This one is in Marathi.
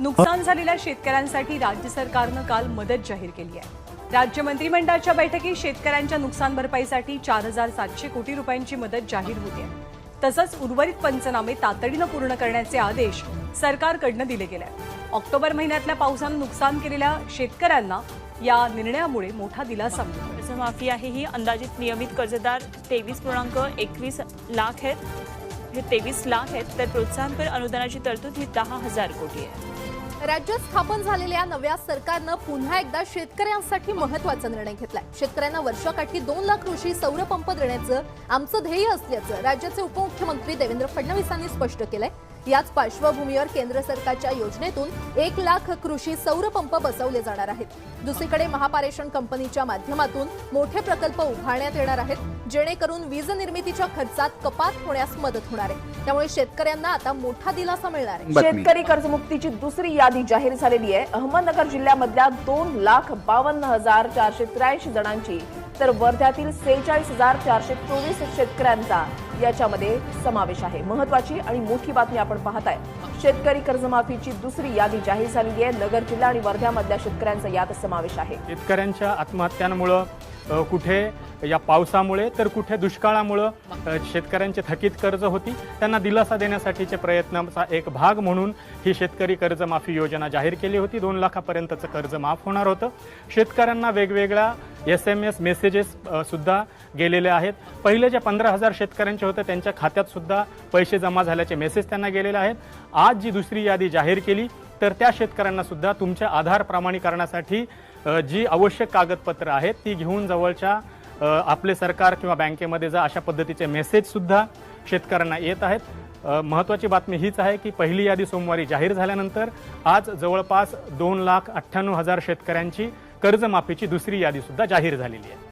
नुकसान झालेल्या शेतकऱ्यांसाठी राज्य सरकारनं काल मदत जाहीर केली आहे. राज्य मंत्रिमंडळाच्या बैठकीत शेतकऱ्यांच्या नुकसान भरपाईसाठी चार हजार सातशे कोटी रुपयांची मदत जाहीर होते तसंच उर्वरित पंचनामे तातडीनं पूर्ण करण्याचे आदेश सरकारकडनं दिले गेले आहेत. ऑक्टोबर महिन्यातल्या पावसानं नुकसान केलेल्या शेतकऱ्यांना या निर्णयामुळे मोठा दिलासा कर्जमाफी आहे ही अंदाजित नियमित कर्जदार तेवीस पूर्णांक एकवीस लाख आहेत. हे तेवीस लाख आहेत तर प्रोत्साहनपर अनुदानाची तरतूद ही दहा हजार कोटी आहे. राज्यात स्थापन झालेल्या नव्या सरकारनं पुन्हा एकदा शेतकऱ्यांसाठी महत्त्वाचा निर्णय घेतलाय. शेतकऱ्यांना वर्षाकाठी दोन लाख कृषी सौर पंप देण्याचं आमचं ध्येय असल्याचं राज्याचे उपमुख्यमंत्री देवेंद्र फडणवीसांनी स्पष्ट केलंय. याच पार्श्वभूमीवर केंद्र सरकारच्या योजनेतून एक लाख कृषी सौर पंप बसवले जाणार आहेत. दुसरीकडे महापारेषण कंपनीच्या माध्यमातून मोठे प्रकल्प उभारण्यात येणार आहेत जेणेकरून वीज निर्मितीच्या खर्चात कपात होण्यास मदत होणार आहे. त्यामुळे शेतकऱ्यांना आता मोठा दिलासा मिळणार आहे. शेतकरी कर्जमुक्तीची दुसरी यादी जाहीर झालेली आहे. अहमदनगर जिल्ह्यामधल्या दोन लाख बावन्न हजार चारशे त्र्याऐंशी जणांची तर वर्ध्यातील सेहेचाळीस हजार चारशे चोवीस शेतकऱ्यांचा याच्यामध्ये समावेश आहे. महत्वाची आणि मोठी बातमी आपण पाहताय. शेतकरी कर्जमाफीची दुसरी यादी जाहीर झाली आहे. नगर जिल्हा आणि वर्ध्यामधल्या शेतकऱ्यांचा यात समावेश आहे. शेतकऱ्यांच्या आत्महत्यांमुळं कुठे या पावसामुळे तर कुठे दुष्काळामुळं शेतकऱ्यांचे थकीत कर्ज होती. त्यांना दिलासा देण्यासाठीचे प्रयत्नाचा एक भाग म्हणून ही शेतकरी कर्जमाफी योजना जाहीर केली होती. दोन लाखापर्यंतचं कर्ज माफ होणार होतं. शेतकऱ्यांना वेगवेगळ्या एस एम एस मेसेजेस सुद्धा गेलेले आहेत. पहिले जे पंधरा हजार शेतकऱ्यांचे होते त्यांच्या खात्यात सुद्धा पैसे जमा झाल्याचे मेसेज त्यांना गेलेले आहेत. आज जी दुसरी यादी जाहीर केली तर त्या शेतकऱ्यांना सुद्धा तुमच्या आधार प्रमाणीकरणासाठी जी आवश्यक कागदपत्र आहेत ती घेऊन जवळच्या आपले सरकार किंवा बँकेमध्ये जा अशा पद्धतीचे मेसेज सुद्धा शेतकऱ्यांना येत आहेत. महत्त्वाची बातमी हीच आहे की पहिली यादी सोमवारी जाहीर झाल्यानंतर आज जवळपास दोन लाख अठ्ठ्याण्णव हजार शेतकऱ्यांची कर्जमाफीची दुसरी यादी सुद्धा जाहीर झालेली आहे.